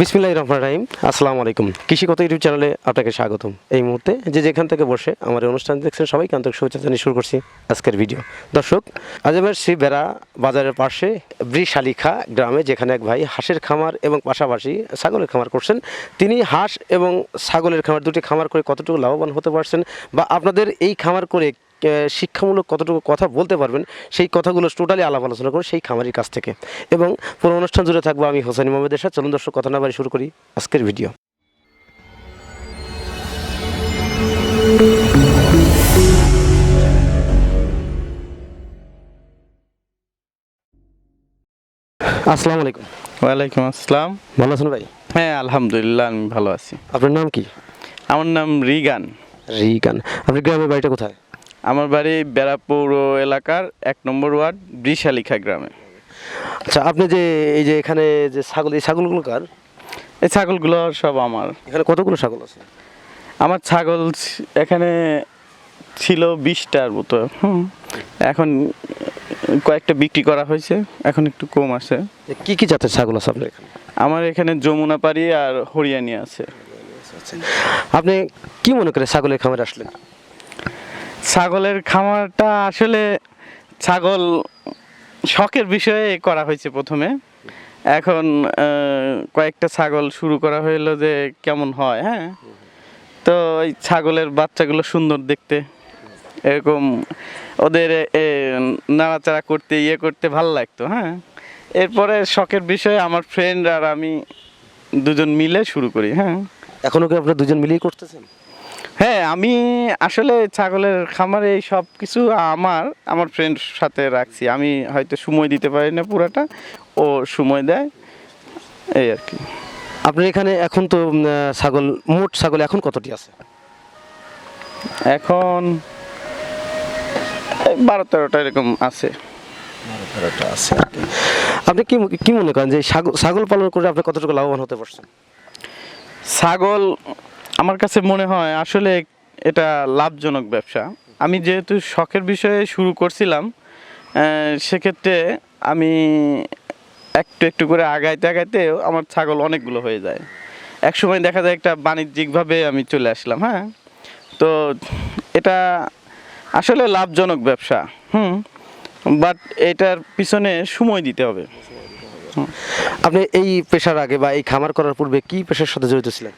বিসমিল্লাহ রহমান রাহিম। আসসালামু আলাইকুম। কৃষিগত ইউটিউব চ্যানেলে আপনাকে স্বাগতম। এই মুহূর্তে যে যেখান থেকে বসে আমার অনুষ্ঠান দেখছেন সবাই আন্তরিক শুভেচ্ছা শুরু করছি আজকের ভিডিও। দর্শক, আজ আজমের শ্রী বেড়া বাজারের পাশে ব্রিশালিখা গ্রামে, যেখানে এক ভাই হাঁসের খামার এবং পাশাপাশি ছাগলের খামার করছেন। তিনি হাঁস এবং ছাগলের খামার দুটি খামার করে কতটুকু লাভবান হতে পারছেন বা আপনাদের এই খামার করে শিক্ষামূলক কতটুকু কথা বলতে পারবেন সেই কথাগুলো টোটালি আলাপ আলোচনা করে সেই খামারির কাছ থেকে। এবং পুরো অনুষ্ঠান জুড়ে থাকব আমি হোসেন মোহাম্মদের সাথে চলুন দর্শক কথা না বাড়ি শুরু করি আজকের ভিডিও। আসসালামু আলাইকুম। ওয়ালাইকুম আসসালাম। ভালো আছেন ভাই? হ্যাঁ আলহামদুলিল্লাহ আমি ভালো আছি। আপনার নাম কি? আমার নাম রিগান। রিগান। আপনি গ্রামের বাড়িটা কোথায়? আমার বাড়ি বেড়াপুর এলাকার এক নম্বর ওয়ার্ড বৃষালিখা গ্রামে। আচ্ছা আপনি যে এই যে এখানে যে ছাগল এই ছাগলগুলো কার? এই ছাগলগুলো সব আমার। এখানে কতগুলো ছাগল আছে? আমার ছাগল এখানে ছিল বিশটার মতো হুম। এখন কয়েকটা বিক্রি করা হয়েছে এখন একটু কম আছে। কি কি জাতের ছাগল আছে আপনার এখানে? আমার এখানে যমুনাপাড়ি আর হরিয়ানি আছে। আপনি কি মনে করে ছাগলের খামারে আসলেন ছাগলের খামারটা আসলে ছাগল শখের বিষয়ে করা হয়েছে প্রথমে। এখন কয়েকটা ছাগল শুরু করা হইল যে কেমন হয় হ্যাঁ? তো ওই ছাগলের বাচ্চাগুলো সুন্দর দেখতে। এরকম ওদের নাড়াচাড়া করতে ইয়ে করতে ভালো লাগতো হ্যাঁ? এরপরে শখের বিষয়ে আমার ফ্রেন্ড আর আমি দুজন মিলে শুরু করি হ্যাঁ? এখনও কি আপনারা দুজন মিলেই করতেছেন? হ্যাঁ আমি আসলে ছাগলের খামারে এই সব কিছু আমার আমার ফ্রেন্ড সাথে রাখছি। আমি হয়তো সময় দিতে পারি না পুরাটা ও সময় দেয় এই আর কি। আপনার এখানে এখন তো ছাগল মোট ছাগল এখন কতটি আছে? এখন বারো তেরোটা এরকম আছে। আপনি কি কি মনে করেন যে এই ছাগল ছাগল পালন করে আপনি কতটুকু লাভবান হতে পারছেন? ছাগল আমার কাছে মনে হয় আসলে এটা লাভজনক ব্যবসা। আমি যেহেতু শখের বিষয়ে শুরু করছিলাম সেক্ষেত্রে আমি একটু একটু করে আগাইতে আগাইতে আমার ছাগল অনেকগুলো হয়ে যায়। এক সময় দেখা যায় একটা বাণিজ্যিকভাবে আমি চলে আসলাম হ্যাঁ? তো এটা আসলে লাভজনক ব্যবসা, হুম? বাট এটার পিছনে সময় দিতে হবে। আপনি এই পেশার আগে বা এই খামার করার পূর্বে কি পেশার সাথে জড়িত ছিলেন?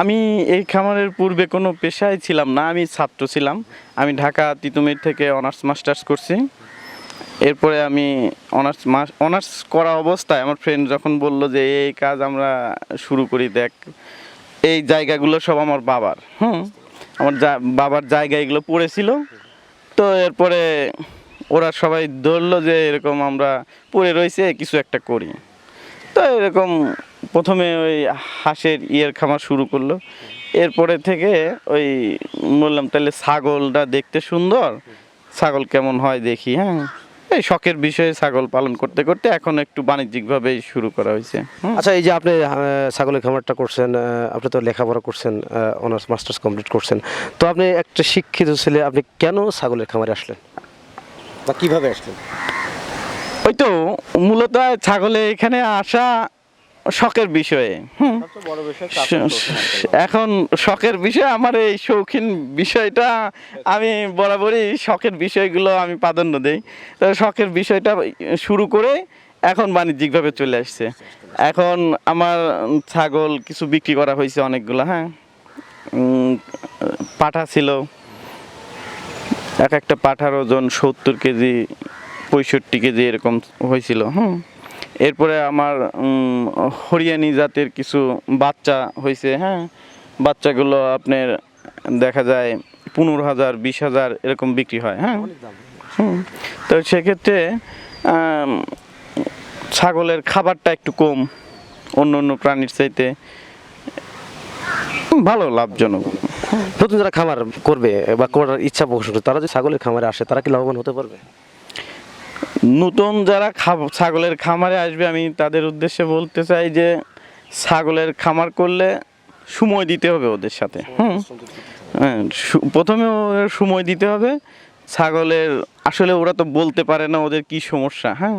আমি এই খামারের পূর্বে কোনো পেশায় ছিলাম না, আমি ছাত্র ছিলাম। আমি ঢাকা তিতুমির থেকে অনার্স মাস্টার্স করছি। এরপরে আমি অনার্স অনার্স করা অবস্থায় আমার ফ্রেন্ড যখন বলল যে, এই কাজ আমরা শুরু করি, দেখ, এই জায়গাগুলো সব আমার বাবার। হুম, আমার যা, বাবার জায়গা এগুলো পড়েছিল। তো এরপরে ওরা সবাই ধরলো যে, এরকম আমরা পড়ে রয়েছে, কিছু একটা করি। তো এরকম প্রথমে ওই হাঁসের ইয়ের খামার শুরু করল। এরপরে থেকে ওই বললাম তাহলে ছাগলটা দেখতে সুন্দর? ছাগল কেমন হয় দেখি হ্যাঁ? এই শখের বিষয়ে ছাগল পালন করতে করতে এখন একটু বাণিজ্যিকভাবে শুরু করা হয়েছে। আচ্ছা এই যে আপনি ছাগলের খামারটা করছেন আপনি তো লেখাপড়া করছেন অনার্স মাস্টার্স কমপ্লিট করছেন। তো আপনি একটা শিক্ষিত ছেলে আপনি কেন ছাগলের খামারে আসলেন? বা কীভাবে আসলেন? ওই তো মূলত ছাগলে এখানে আসা শখের বিষয়ে। হুম। এখন শখের বিষয় আমার এই শৌখিন বিষয়টা আমি বরাবরই শখের বিষয়গুলো আমি প্রাধান্য দিই। তো শখের বিষয়টা শুরু করে এখন বাণিজ্যিকভাবে চলে আসছে। এখন আমার ছাগল কিছু বিক্রি করা হয়েছে অনেকগুলো হ্যাঁ? পাঠা ছিল। এক একটা পাঠার ওজন সত্তর কেজি পঁয়ষট্টি কেজি এরকম হয়েছিল হুম? এরপরে আমার হরিয়ানি জাতের কিছু বাচ্চা হয়েছে হ্যাঁ? বাচ্চাগুলো আপনার দেখা যায় পনেরো হাজার বিশ হাজার এরকম বিক্রি হয় হ্যাঁ? তো সেক্ষেত্রে ছাগলের খাবারটা একটু কম অন্য অন্য প্রাণীর চাইতে ভালো লাভজনক। নতুন যারা খামার করবে বা করার ইচ্ছা করবে তারা যদি ছাগলের খামারে আসে তারা কি লাভবান হতে পারবে? নতুন যারা খাব- ছাগলের খামারে আসবে আমি তাদের উদ্দেশ্যে বলতে চাই যে ছাগলের খামার করলে সময় দিতে হবে ওদের সাথে হুম? হ্যাঁ প্রথমে ওদের সময় দিতে হবে ছাগলের আসলে ওরা তো বলতে পারে না ওদের কি সমস্যা হ্যাঁ?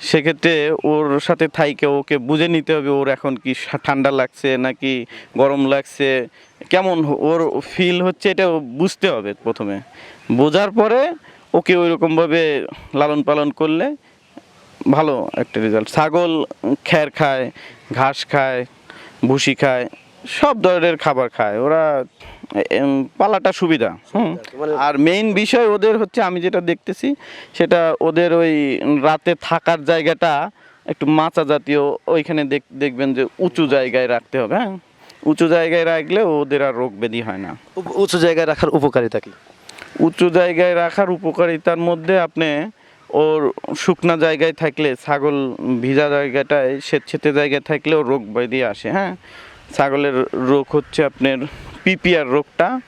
সেক্ষেত্রে ওর সাথে থাইকে ওকে বুঝে নিতে হবে ওর এখন কি ঠান্ডা লাগছে নাকি গরম লাগছে কেমন ওর ফিল হচ্ছে এটা বুঝতে হবে প্রথমে। বোঝার পরে ওকে ওই রকমভাবে লালন পালন করলে ভালো একটা রেজাল্ট ছাগল খ্যার খায় ঘাস খায় ভুসি খায় সব ধরনের খাবার খায়। ওরা পালাটা সুবিধা হুম। আর মেইন বিষয় ওদের হচ্ছে আমি যেটা দেখতেছি সেটা ওদের ওই রাতে থাকার জায়গাটা একটু মাচা জাতীয় ওইখানে দেখ- দেখবেন যে উঁচু জায়গায় রাখতে হবে হ্যাঁ। উঁচু জায়গায় রাখলে ওদের আর রোগ ব্যাধি হয় না। উঁচু জায়গায় রাখার উপকারিতা কি? উঁচু জায়গায় রাখার উপকারিতার মধ্যে আপনি ওর শুকনা জায়গায় থাকলে ছাগল ভিজা জায়গাটায় স্বেচ্ছেতে জায়গায় থাকলে থাকলেও রোগ ব্যাধি আসে হ্যাঁ? ছাগলের রোগ হচ্ছে আপনার পিপিআর রোগটা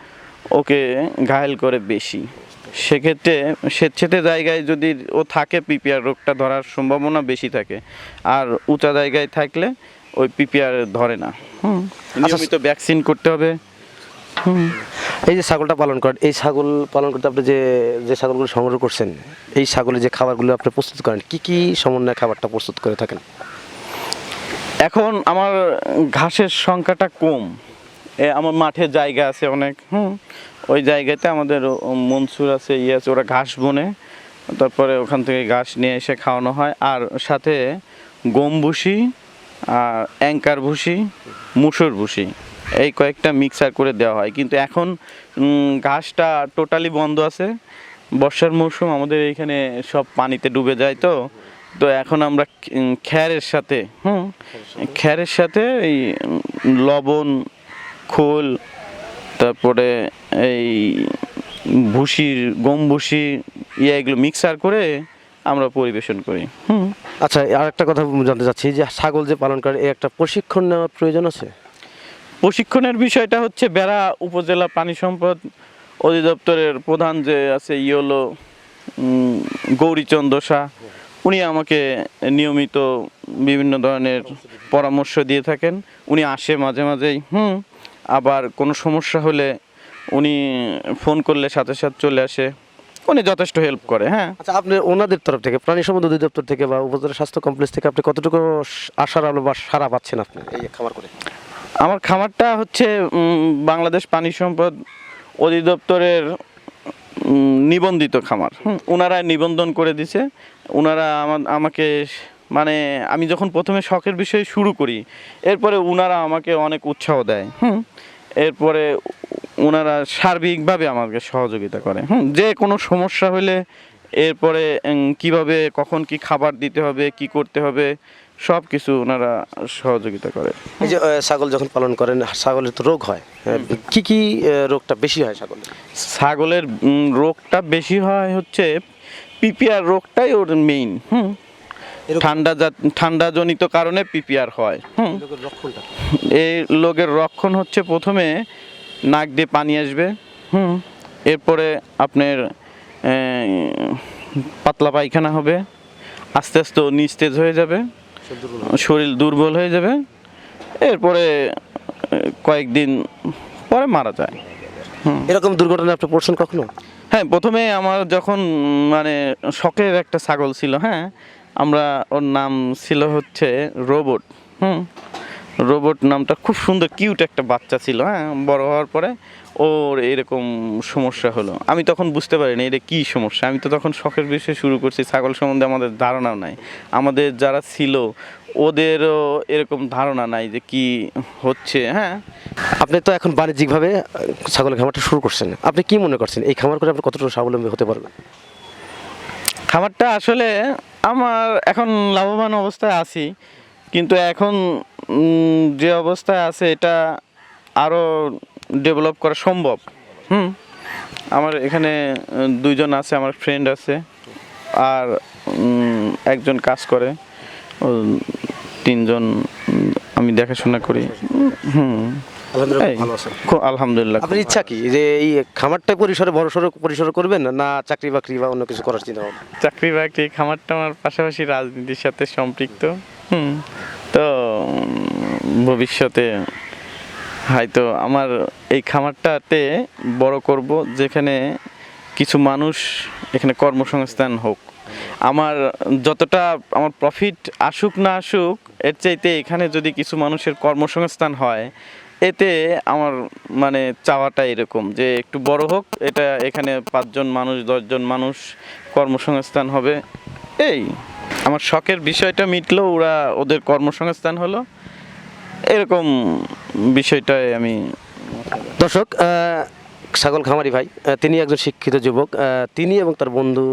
ওকে ঘায়েল করে বেশি। সেক্ষেত্রে স্বেচ্ছেতে জায়গায় যদি ও থাকে পিপিআর রোগটা ধরার সম্ভাবনা বেশি থাকে। আর উঁচা জায়গায় থাকলে ওই পিপিআর ধরে না হুম? নিয়মিত ভ্যাকসিন করতে হবে। এই যে ছাগলটা পালন করেন, এই ছাগল পালন করতে আপনি যে যে ছাগলগুলো সংগ্রহ করছেন, এই ছাগলের যে খাবারগুলো আপনি প্রস্তুত করেন, কি কি সমন্বয়ে খাবারটা প্রস্তুত করে থাকেন? এখন আমার ঘাসের সংখ্যাটা কম। আমার মাঠে জায়গা আছে অনেক, হুম। ওই জায়গাতে আমাদের মনসুর আছে ইয়ে আছে, ওরা ঘাস বনে। তারপরে ওখান থেকে ঘাস নিয়ে এসে খাওয়ানো হয়। আর সাথে গম ভুসি আর অ্যাঙ্কার ভুসি, মুসুর ভুসি। এই কয়েকটা মিক্সার করে দেওয়া হয়। কিন্তু এখন ঘাসটা টোটালি বন্ধ আছে। বর্ষার মৌসুম, আমাদের এইখানে সব পানিতে ডুবে যায় তো। তো এখন আমরা খ্যারের সাথে, হুম? খ্যারের সাথে এই লবণ, খোল, তারপরে এই ভুসির, গম ভুসি ইয়ে এগুলো মিক্সার করে আমরা পরিবেশন করি, হুম? আচ্ছা আর একটা কথা জানতে চাচ্ছি যে ছাগল যে পালন করে একটা প্রশিক্ষণ নেওয়ার প্রয়োজন আছে? প্রশিক্ষণের বিষয়টা হচ্ছে বেড়া উপজেলা পানি সম্পদ অধিদপ্তরের প্রধান যে আছে ইয়ে হলো গৌরীচন্দ্র শাহ উনি আমাকে নিয়মিত বিভিন্ন ধরনের পরামর্শ দিয়ে থাকেন। উনি আসে মাঝে মাঝেই হুম আবার কোনো সমস্যা হলে উনি ফোন করলে সাথে সাথে চলে আসে। উনি যথেষ্ট হেল্প করে হ্যাঁ। আচ্ছা আপনি ওনাদের তরফ থেকে প্রাণী সম্পদ অধিদপ্তর থেকে বা উপজেলা স্বাস্থ্য কমপ্লেক্স থেকে আপনি কতটুকু আশার আলো বা সারা পাচ্ছেন আপনি? এই খাবার করে। আমার খামারটা হচ্ছে বাংলাদেশ পানি সম্পদ অধিদপ্তরের নিবন্ধিত খামার। ওনারা নিবন্ধন করে দিছে। ওনারা আমা- আমাকে মানে আমি যখন প্রথমে শখের বিষয়ে শুরু করি, এরপরে ওনারা আমাকে অনেক উৎসাহ দেয়। হুম, এরপরে ওনারা সার্বিকভাবে আমাকে সহযোগিতা করে। হুম, যে কোনো সমস্যা হলে এরপরে কীভাবে, কখন কি খাবার দিতে হবে, কি করতে হবে সব কিছু ওনারা সহযোগিতা করে। এই যে ছাগল যখন পালন করেন ছাগলের তো রোগ হয়। কি কি রোগটা বেশি হয় ছাগলের? ছাগলের রোগটা বেশি হয় হচ্ছে পিপিআর রোগটাই ওর মেইন হুম। ঠান্ডা জাত ঠান্ডাজনিত কারণে পিপিআর হয়। হুম। এই রোগের রক্ষণ হচ্ছে প্রথমে নাক দিয়ে পানি আসবে। হুম। এরপরে আপনার পাতলা পায়খানা হবে। আস্তে আস্তে নিস্তেজ হয়ে যাবে। শরীর দুর্বল হয়ে যাবে। এরপরে কয়েকদিন পরে মারা যায়। এরকম দুর্ঘটনা আপনি পড়ছেন কখনো? হ্যাঁ প্রথমে আমার যখন মানে শখের একটা ছাগল ছিল হ্যাঁ আমরা ওর নাম ছিল হচ্ছে রোবট হুম। রোবট নামটা খুব সুন্দর কিউট একটা বাচ্চা ছিল হ্যাঁ বড় হওয়ার পরে ওর এরকম সমস্যা হলো। আমি তখন বুঝতে পারিনি এটা কী সমস্যা। আমি তো তখন শখের বিষয়ে শুরু করছি ছাগল সম্বন্ধে আমাদের ধারণাও নাই। আমাদের যারা ছিল ওদেরও এরকম ধারণা নাই যে কি হচ্ছে হ্যাঁ। আপনি তো এখন বাণিজ্যিকভাবে ছাগলের খামারটা শুরু করছেন। আপনি কি মনে করছেন? এই খামার করে আপনি কতটুকু স্বাবলম্বী হতে পারবেন? খামারটা আসলে আমার এখন লাভবান অবস্থায় আছি। কিন্তু এখন যে অবস্থায় আছে এটা আরও ডেভেলপ করা সম্ভব। হুম? আমার এখানে দুইজন আছে আমার ফ্রেন্ড আছে আর একজন কাজ করে তিনজন আমি দেখাশোনা করি। হুম। খুব আলহামদুলিল্লাহ আপনার ইচ্ছা কি যে এই খামারটা পরিসরে বড় সড়ো পরিসরে করবেন না চাকরি বাকরি বা অন্য কিছু করার চিন্তা চাকরি বাকরি খামারটা আমার পাশাপাশি রাজনীতির সাথে সম্পৃক্ত। হুম, তো ভবিষ্যতে হয়তো আমার এই খামারটাতে বড় করব যেখানে কিছু মানুষ এখানে কর্মসংস্থান হোক। আমার যতটা, আমার প্রফিট আসুক না আসুক, এর চাইতে এখানে যদি কিছু মানুষের কর্মসংস্থান হয়, এতে আমার মানে চাওয়াটা এরকম যে একটু বড় হোক, এটা এখানে পাঁচজন মানুষ, দশজন মানুষ কর্মসংস্থান হবে, এই। আমার শখের বিষয়টা মিটলো, ওরা ওদের কর্মসংস্থান হলো। এরকম বিষয়টায় আমি দর্শক ছাগল খামারি ভাই তিনি একজন শিক্ষিত যুবক তিনি এবং তার বন্ধু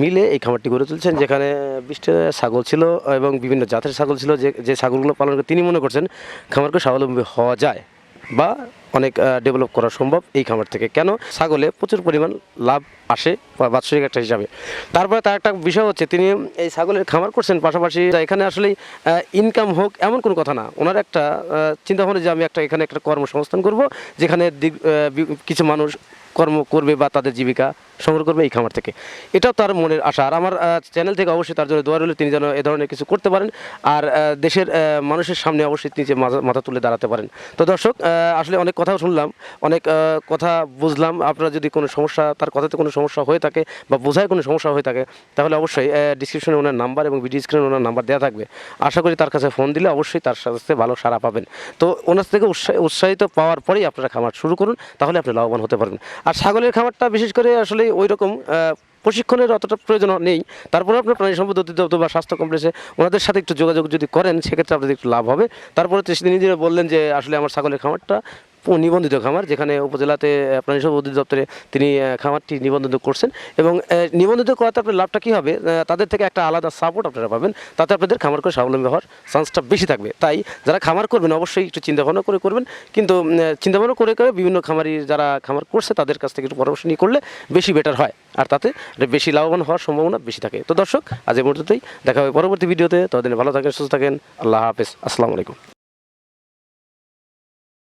মিলে এই খামারটি গড়ে তুলছেন, যেখানে বিশটা ছাগল ছিল এবং বিভিন্ন জাতের ছাগল ছিল, যে যে ছাগলগুলো পালন করে তিনি মনে করছেন খামারকে স্বাবলম্বী হওয়া যায় বা অনেক ডেভেলপ করা সম্ভব এই খামার থেকে। কেন? ছাগলে প্রচুর পরিমাণ লাভ আসে বাৎসরিক একটা হিসাবে। তারপরে তার একটা বিষয় হচ্ছে, তিনি এই ছাগলের খামার করছেন পাশাপাশি এখানে আসলে ইনকাম হোক এমন কোনো কথা না। ওনার একটা চিন্তা ভাবনা যে আমি একটা, এখানে একটা কর্মসংস্থান করব, যেখানে কিছু মানুষ কর্ম করবে বা তাদের জীবিকা সংগ্রহ করবে এই খামার থেকে। এটাও তার মনের আশা। আর আমার চ্যানেল থেকে অবশ্যই তার জন্য দোয়া রইল, তিনি যেন এ ধরনের কিছু করতে পারেন। আর দেশের মানুষের সামনে অবশ্যই তিনি যে মাথা- তুলে দাঁড়াতে পারেন। তো দর্শক আসলে অনেক কথাও শুনলাম, অনেক কথা বুঝলাম। আপনারা যদি কোনো সমস্যা, তার কথাতে কোনো সমস্যা হয়ে থাকে বা বোঝায় কোনো সমস্যা হয়ে থাকে, তাহলে অবশ্যই ডিসক্রিপশনে ওনার নাম্বার এবং ভিডিও স্ক্রিনে ওনার নাম্বার দেওয়া থাকবে। আশা করি তার কাছে ফোন দিলে অবশ্যই তার সাথে ভালো সাড়া পাবেন। তো ওনার থেকে উৎসাহ, উৎসাহিত পাওয়ার পরেই আপনারা খামার শুরু করুন, তাহলে আপনি লাভবান হতে পারবেন। আর ছাগলের খামারটা বিশেষ করে আসলে ওই রকম প্রশিক্ষণের অতটা প্রয়োজন নেই। তারপরে আপনার প্রাণী সম্পদ অধিদপ্তর বা স্বাস্থ্য কমপ্লেক্সে ওনাদের সাথে একটু যোগাযোগ যদি করেন, সেক্ষেত্রে আপনাদের একটু লাভ হবে। তারপরে তিনি নিজেরা বললেন যে, আসলে আমার ছাগলের খামারটা নিবন্ধিত খামার, যেখানে উপজেলাতে প্রাণী সম্পদ অধিদপ্তরে তিনি খামারটি নিবন্ধিত করছেন এবং নিবন্ধিত করাতে আপনার লাভটা কী হবে? তাদের থেকে একটা আলাদা সাপোর্ট আপনারা পাবেন, তাতে আপনাদের খামার করে স্বাবলম্বী হওয়ার চান্সটা বেশি থাকবে। তাই যারা খামার করবেন, অবশ্যই একটু চিন্তাভাবনা করে করবেন। কিন্তু চিন্তাভাবনা করে করে বিভিন্ন খামারি যারা খামার করছে, তাদের কাছ থেকে একটু পরামর্শ নিয়ে করলে বেশি বেটার হয়। আর তাতে বেশি লাভবান হওয়ার সম্ভাবনা বেশি থাকে। তো দর্শক, আজ এই মুহূর্তেই দেখা হবে পরবর্তী ভিডিওতে। ততদিনে ভালো থাকেন, সুস্থ থাকেন। আল্লাহ হাফেজ। আসসালামু আলাইকুম।